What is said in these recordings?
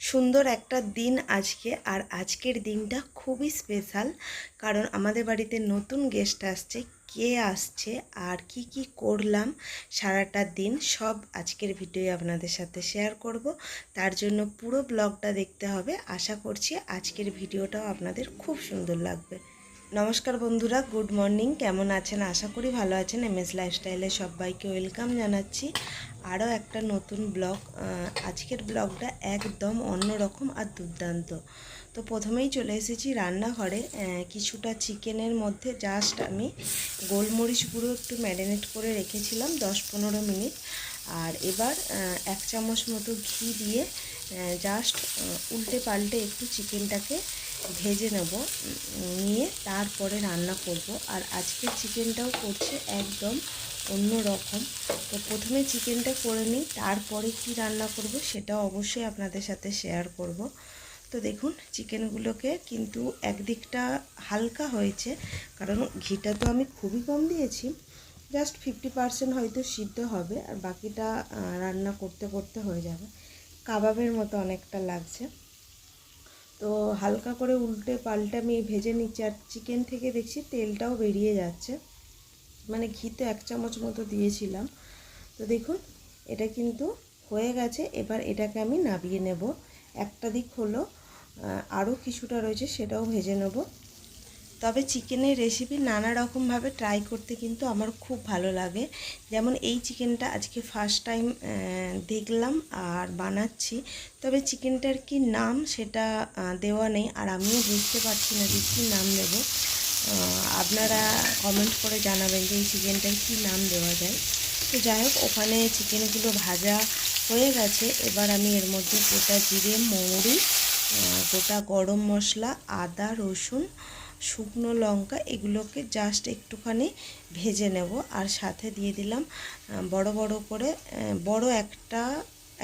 সুন্দর একটা দিন আজকে, আর আজকের দিনটা খুবই স্পেশাল কারণ আমাদের বাড়িতে নতুন গেস্ট আসছে, কে আসছে, আর কি কি করলাম সারাটা দিন, সব আজকের ভিডিও আপনাদের সাথে শেয়ার করব। তার জন্য পুরো ব্লগটা দেখতে হবে। আশা করছি আজকের ভিডিওটাও আপনাদের খুব সুন্দর লাগবে। নমস্কার বন্ধুরা গুড মর্নিং কেমন আছেন? আশা করি ভালো আছেন। এম এস লাইফস্টাইলে সবাইকে ওয়েলকাম জানাচ্ছি। আরও একটা নতুন ব্লগ আজকের ব্লগটা একদম অন্যরকম আর দুর্দান্ত। তো প্রথমেই চলে এসেছি রান্নাঘরে কিছুটা চিকেনের মধ্যে জাস্ট আমি গোলমরিচ গুঁড়ো একটু ম্যারিনেট করে রেখেছিলাম দশ পনেরো মিনিট। আর এবার এক চামচ মতো ঘি দিয়ে জাস্ট উল্টে পাল্টে একটু চিকেনটাকে ভেজে নেব নিয়ে তারপরে রান্না করব। আর আজকের চিকেনটাও করছে একদম অন্য রকম তো প্রথমে চিকেনটা করে নিই, তারপরে কি রান্না করব সেটা অবশ্যই আপনাদের সাথে শেয়ার করব। তো দেখুন, চিকেনগুলোকে কিন্তু একদিকটা হালকা হয়েছে, কারণ ঘিটা তো আমি খুবই কম দিয়েছি জাস্ট ফিফটি পার্সেন্ট হয়তো সিদ্ধ হবে, আর বাকিটা রান্না করতে করতে হয়ে যাবে। কাবাবের মতো অনেকটা লাগছে। তো হালকা করে উল্টে পাল্টে আমি ভেজে নিচ্ছি, আর চিকেন থেকে দেখছি তেলটাও বেরিয়ে যাচ্ছে। মানে ঘি তো এক চামচ মতো দিয়েছিলাম। তো দেখুন, এটা কিন্তু হয়ে গেছে। এবার এটাকে আমি নাবিয়ে নেব। একটা দিক হলো আরও কিছুটা রয়েছে, সেটাও ভেজে নেব। তবে চিকেনের রেসিপি নানা রকমভাবে ট্রাই করতে কিন্তু আমার খুব ভালো লাগে। যেমন এই চিকেনটা আজকে ফার্স্ট টাইম দেখলাম আর বানাচ্ছি। তবে চিকেনটার কি নাম সেটা দেওয়া নেই। আর আমিও বুঝতে পারছি না যে কী নাম দেব আপনারা কমেন্ট করে জানাবেন যে এই চিকেনটার কী নাম দেওয়া যায়। তো যাই হোক, ওখানে চিকেনগুলো ভাজা হয়ে গেছে। এবার আমি এর মধ্যে গোটা জিরে, মৌরি গোটা গরম মশলা, আদা, রসুন, শুকনো লঙ্কা এগুলোকে জাস্ট একটুখানি ভেজে নেব। আর সাথে দিয়ে দিলাম বড় বড় করে বড় একটা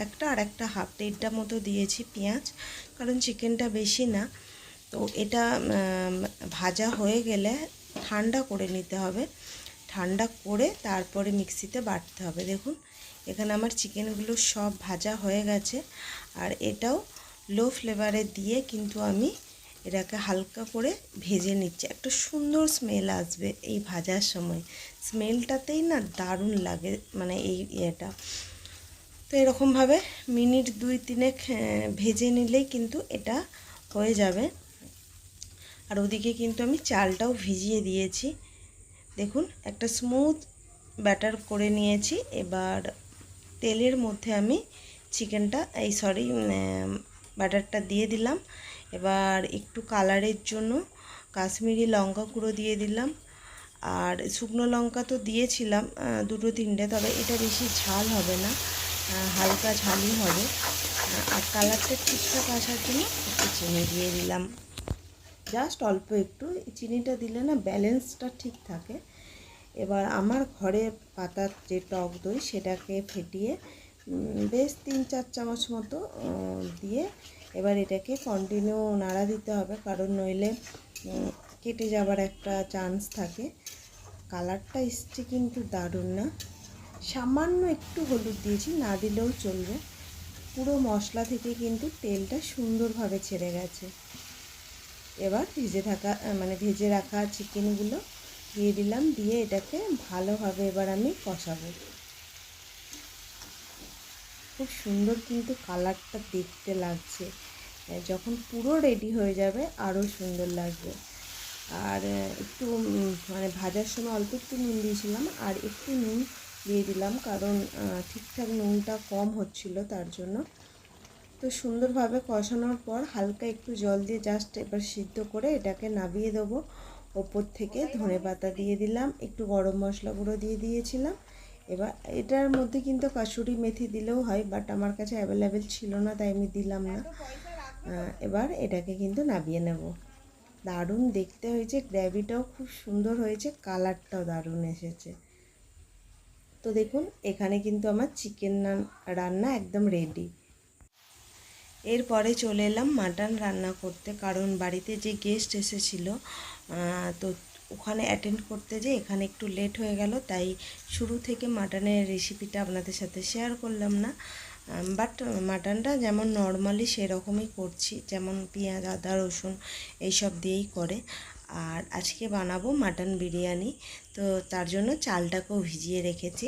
একটা আর একটা হাফ দেড়টা মতো দিয়েছি পেঁয়াজ। কারণ চিকেনটা বেশি না। তো এটা ভাজা হয়ে গেলে ঠান্ডা করে নিতে হবে। ঠান্ডা করে তারপরে মিক্সিতে বাটতে হবে। দেখুন, এখানে আমার চিকেনগুলো সব ভাজা হয়ে গেছে। আর এটাও লো ফ্লেভারে দিয়ে কিন্তু আমি এটাকে হালকা করে ভেজে নিচ্ছি। একটা সুন্দর স্মেল আসবে এই ভাজার সময়। স্মেলটাতেই না দারুণ লাগে মানে এই ইয়েটা। তো এরকমভাবে মিনিট দুই তিনেক ভেজে নিলেই কিন্তু এটা হয়ে যাবে। আর ওদিকে কিন্তু আমি চালটাও ভিজিয়ে দিয়েছি। দেখুন, একটা স্মুথ ব্যাটার করে নিয়েছি। এবার তেলের মধ্যে আমি চিকেনটা এই সরি ব্যাটারটা দিয়ে দিলাম। এবার একটু কালারের জন্য কাশ্মীরি লঙ্কা গুঁড়ো দিয়ে দিলাম। আর শুকনো লঙ্কা তো দিয়েছিলাম দুটো তিনটে, তবে এটা বেশি ঝাল হবে না হালকা ঝালই হবে। আর কালারটা ঠিকঠাক আসার জন্য একটু চিনি দিয়ে দিলাম। জাস্ট অল্প একটু। চিনিটা দিলে না ব্যালেন্সটা ঠিক থাকে। এবার আমার ঘরে পাতার যে টক দই সেটাকে ফেটিয়ে বেশ তিন চার চামচ মতো দিয়ে এবার এটাকে কন্টিনিউ নাড়া দিতে হবে। কারণ নইলে কেটে যাবার একটা চান্স থাকে। কালারটা এসছে কিন্তু দারুণ না। সামান্য একটু হলুদ দিয়েছি, না দিলেও চলবে। পুরো মশলা থেকে কিন্তু তেলটা সুন্দরভাবে ছেড়ে গেছে। এবার ভিজে থাকা মানে ভেজে রাখা চিকেনগুলো দিয়ে দিলাম, দিয়ে এটাকে ভালোভাবে এবার আমি কষাবো। খুব সুন্দর কিন্তু কালারটা দেখতে লাগছে। যখন পুরো রেডি হয়ে যাবে, আরও সুন্দর লাগবে। আর একটু মানে ভাজার সময় অল্প একটু নুন দিয়েছিলাম, আর একটু নুন দিয়ে দিলাম, কারণ ঠিকঠাক নুনটা কম হচ্ছিল, তার জন্য তো সুন্দরভাবে কষানোর পর হালকা একটু জল দিয়ে জাস্ট এবার সিদ্ধ করে এটাকে নাবিয়ে দেবো। ওপর থেকে ধনে পাতা দিয়ে দিলাম, একটু গরম মশলা গুঁড়ো দিয়ে দিয়েছিলাম। এবার এটার মধ্যে কিন্তু কাসুরি মেথি দিলেও হয় বাট আমার কাছে অ্যাভেলেবেল ছিল না, তাই আমি দিলাম না। এবার এটাকে কিন্তু নাবিয়ে নেব। দারুণ দেখতে হয়েছে, গ্রেভিটাও খুব সুন্দর হয়েছে, কালারটাও দারুণ এসেছে। তো দেখুন, এখানে কিন্তু আমার চিকেন রান্না একদম রেডি এরপরে চলে এলাম মাটন রান্না করতে, কারণ বাড়িতে যে গেস্ট এসেছিল তো ওখানে অ্যাটেন্ড করতে যে এখানে একটু লেট হয়ে গেল, তাই শুরু থেকে মাটনের রেসিপিটা আপনাদের সাথে শেয়ার করলাম না। বাট মাটনটা যেমন নর্মালি সেরকমই করছি, যেমন পেঁয়াজ, আদা, রসুন এইসব দিয়েই করে। আর আজকে বানাবো মাটন বিরিয়ানি, তো তার জন্য চালটাকেও ভিজিয়ে রেখেছি।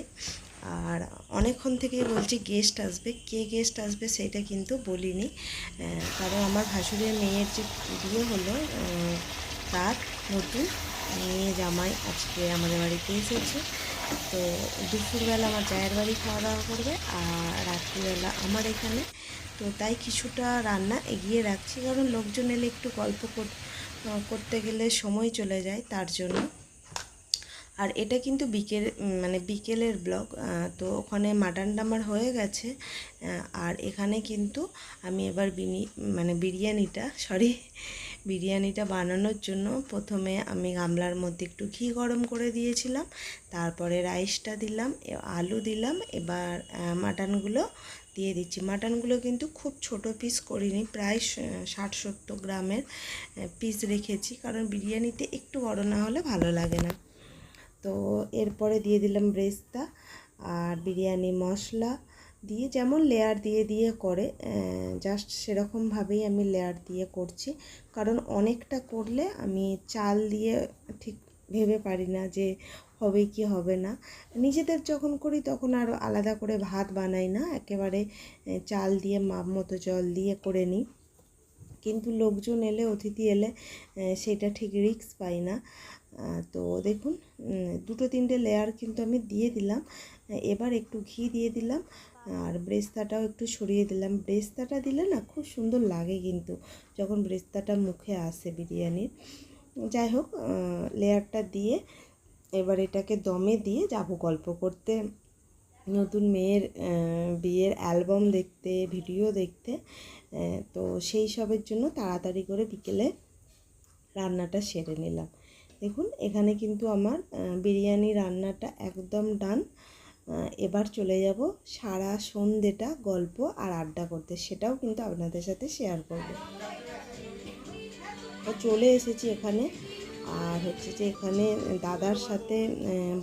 আর অনেকক্ষণ থেকেই বলছি গেস্ট আসবে। কে গেস্ট আসবে সেটা কিন্তু বলিনি। কারণ আমার ভাসুরের মেয়ের যে বিয়ে হলো তার নতুন মেয়ে জামাই আজকে আমাদের বাড়িতে এসেছে। তো দুপুরবেলা আমার জায়ের বাড়ি খাওয়া দাওয়া করবে আর রাত্রিবেলা আমার এখানে। তো তাই কিছুটা রান্না এগিয়ে রাখছি, কারণ লোকজন এলে একটু গল্প কর- করতে গেলে সময় চলে যায় তার জন্য। আর এটা কিন্তু বিকেল মানে বিকেলের ব্লগ তো ওখানে মাটনটা আমার হয়ে গেছে আর এখানে কিন্তু আমি এবার বিনি মানে বিরিয়ানিটা সরি বিরিয়ানিটা বানানোর জন্য প্রথমে আমি গামলার মধ্যে একটু ঘি গরম করে দিয়েছিলাম, তারপরে রাইসটা দিলাম আলু দিলাম, এবার মাটনগুলো দিয়ে দিচ্ছি। মাটনগুলো কিন্তু খুব ছোট পিস করিনি, প্রায় ষাট সত্তর গ্রামের পিস রেখেছি, কারণ বিরিয়ানিতে একটু বড় না হলে ভালো লাগে না। তো এরপরে দিয়ে দিলাম ব্রেস্তা আর বিরিয়ানি মশলা দিয়ে যেমন লেয়ার দিয়ে দিয়ে করে জাস্ট সেরকমভাবেই আমি লেয়ার দিয়ে করছি। কারণ অনেকটা করলে আমি চাল দিয়ে ঠিক ভেবে পারি না যে হবে কি হবে না। নিজেদের যখন করি তখন আর আলাদা করে ভাত বানাই না, একেবারে চাল দিয়ে মাপ মতো জল দিয়ে করে নিই। কিন্তু লোকজন এলে, অতিথি এলে সেটা ঠিক রিস্ক পাই না। তো দেখুন দুটো তিনটে লেয়ার কিন্তু আমি দিয়ে দিলাম। এবার একটু ঘি দিয়ে দিলাম আর ব্রেস্তাটাও একটু সরিয়ে দিলাম। ব্রেস্তাটা দিলে না খুব সুন্দর লাগে কিন্তু যখন ব্রেস্তাটা মুখে আসে বিরিয়ানির। যাই হোক লেয়ারটা দিয়ে এবার এটাকে দমে দিয়ে যাব গল্প করতে। নতুন মেয়ের বিয়ের অ্যালবাম দেখতে, ভিডিও দেখতে তো সেই সবের জন্য তাড়াতাড়ি করে বিকেলে রান্নাটা সেরে নিলাম। দেখুন, এখানে কিন্তু আমার বিরিয়ানি রান্নাটা একদম ডান। এবার চলে যাব সারা সন্ধেটা গল্প আর আড্ডা করতে। সেটাও কিন্তু আপনাদের সাথে শেয়ার করব। চলে এসেছি এখানে। আর হচ্ছে যে এখানে দাদার সাথে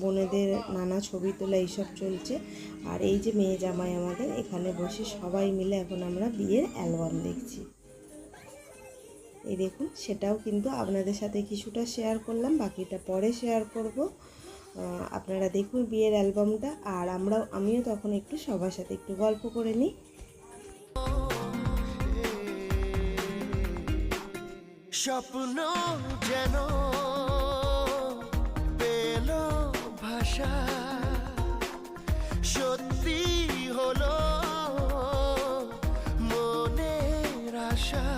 বোনেদের নানা ছবি তোলা এইসব চলছে। আর এই যে মেয়ে জামাই আমাদের, এখানে বসে সবাই মিলে এখন আমরা বিয়ের অ্যালবাম দেখছি। এই দেখুন, সেটাও কিন্তু আপনাদের সাথে কিছুটা শেয়ার করলাম, বাকিটা পরে শেয়ার করব। আপনারা দেখুন বিয়ের অ্যালবামটা, আর আমরাও, আমিও তখন একটু সবার সাথে একটু গল্প করে নিই। স্বপ্ন যেন পেল ভাষা। সত্যি হলো মনের আশা।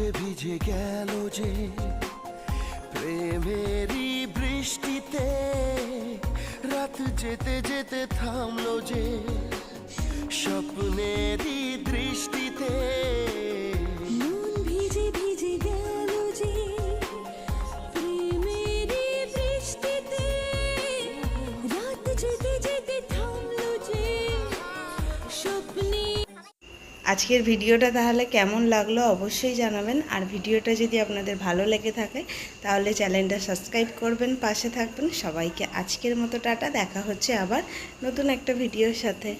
ভিজে ভিজে গেল যে প্রেমেরই বৃষ্টিতে, রাত যেতে যেতে থামলো যে স্বপ্নেরই দৃষ্টিতে। যেতে যেতে আজকের ভিডিওটা তাহলে কেমন লাগল অবশ্যই জানাবেন। আর ভিডিওটা যদি আপনাদের ভালো লেগে থাকে, তাহলে চ্যানেলটা সাবস্ক্রাইব করবেন, পাশে থাকবেন। সবাইকে আজকের মতো টাটা, দেখা হচ্ছে আবার নতুন একটা ভিডিওর সাথে।